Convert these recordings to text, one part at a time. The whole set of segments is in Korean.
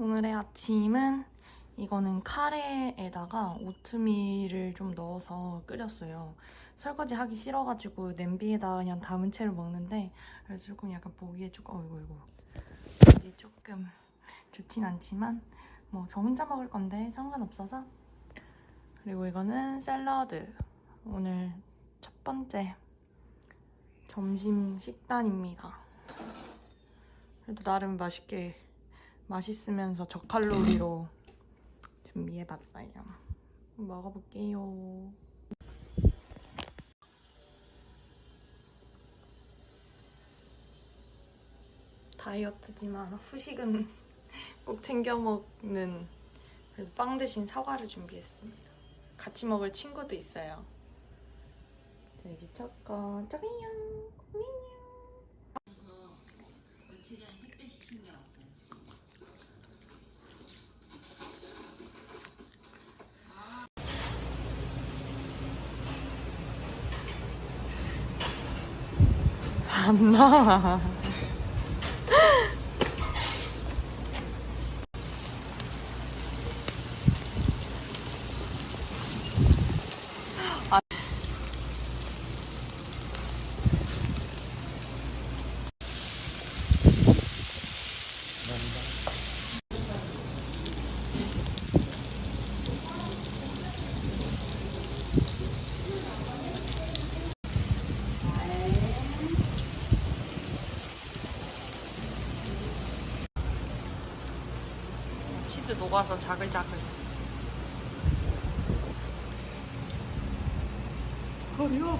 오늘의 아침은 이거는 카레에다가 오트밀을 좀 넣어서 끓였어요. 설거지 하기 싫어가지고 냄비에다 그냥 담은 채로 먹는데 그래서 조금 약간 보기에 조금 어이구 이고 이게 조금 좋진 않지만 뭐 저 혼자 먹을 건데 상관없어서 그리고 이거는 샐러드 오늘 첫 번째 점심 식단입니다. 그래도 나름 맛있게 맛있으면서 저칼로리로 준비해봤어요. 먹어볼게요. 다이어트지만 후식은 꼭 챙겨 먹는 그래서 빵 대신 사과를 준비했습니다. 같이 먹을 친구도 있어요. 돼지 초코 짜잔 며칠 전에 택배 시킨 게 왔어요. 안 녹아서 자글자글. 버려.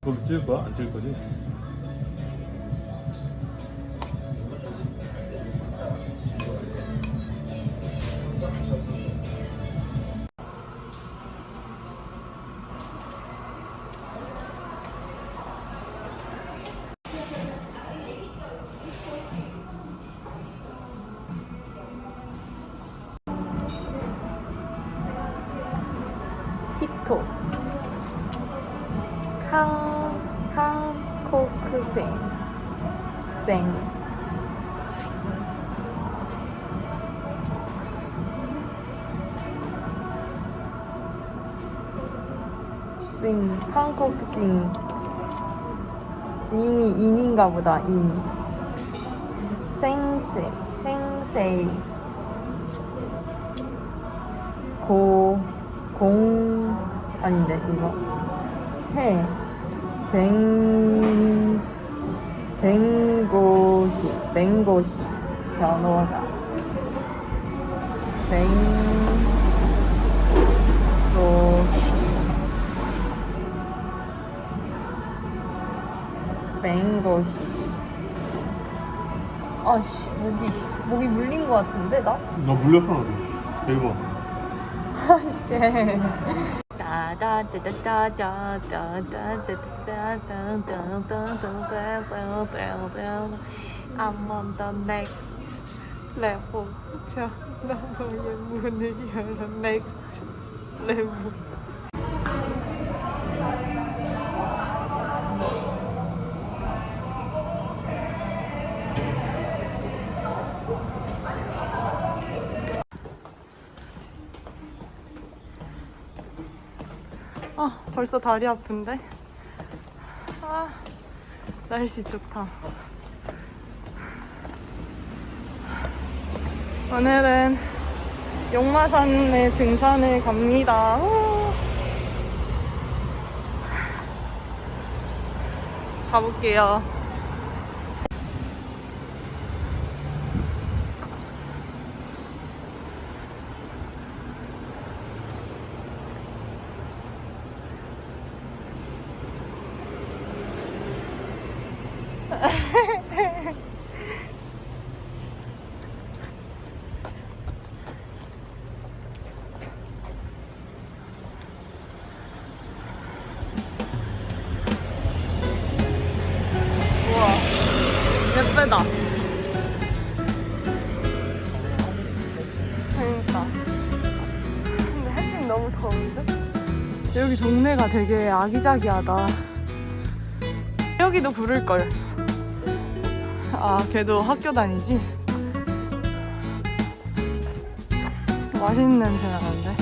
그걸 찍을 거야? 안 찍을 거지? 칸, 칸코크생. 생. 싱, 한국 징. 징이 인인가 보다, 인. 생세, 생세. 고, 공, 아닌데, 이거. 해. 뱅, 뱅고시, 뱅고시. 변호사. 뱅, 고, 뱅고시. 아씨, 목이, 목이 물린 것 같은데, 나? 너 물렸어 나도 대박 아씨. I'm on the next level. 저 나의 문을 열어 next level. 아, 벌써 다리 아픈데? 아, 날씨 좋다. 오늘은 용마산에 등산을 갑니다. 우. 가볼게요. 여기 동네가 되게 아기자기하다. 여기도 부를걸. 아, 걔도 학교 다니지? 맛있는 냄새 나는데.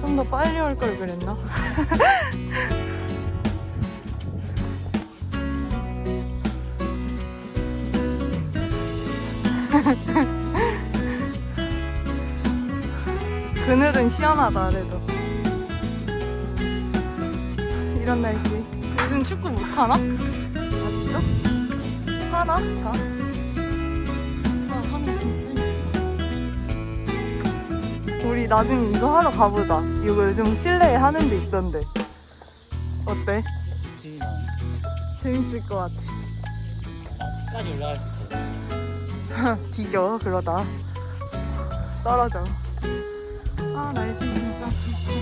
좀 더 빨리 올 걸 그랬나? 그늘은 시원하다 그래도 이런 날씨 요즘 축구 못하나? 아직도? 하나? 다? 우리 나중에 이거 하러 가보자 이거 요즘 실내에 하는 데 있던데 어때? 재밌을 것 같아 까지 올라갈 수 있어. 뒤져 그러다 떨어져 아 날씨 진짜 좋다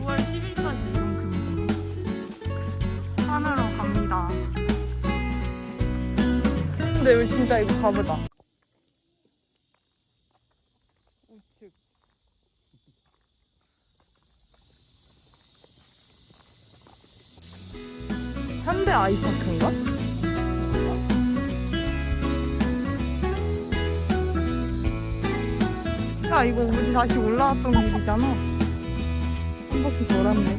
9월 10일까지 이동 금지네 산으로 갑니다 근데 우리 진짜 이거 가보자 야 이거 우리 다시 올라왔던 길이잖아. 한 바퀴 돌았네.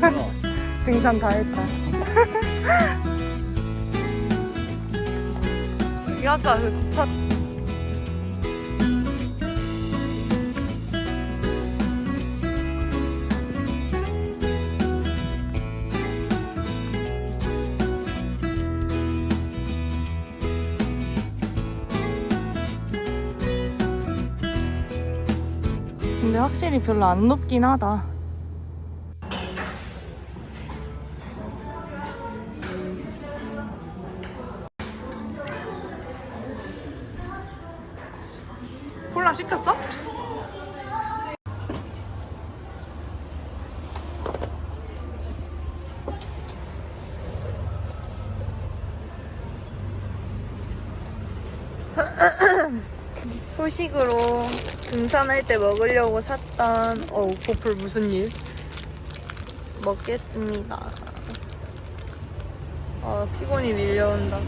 등산 다 했다. 이 아까 그 기차 근데 확실히 별로 안 높긴 하다 콜라 시켰어? 후식으로 등산할 때 먹으려고 샀던 어 보풀 무슨 일? 먹겠습니다. 아 피곤이 밀려온다.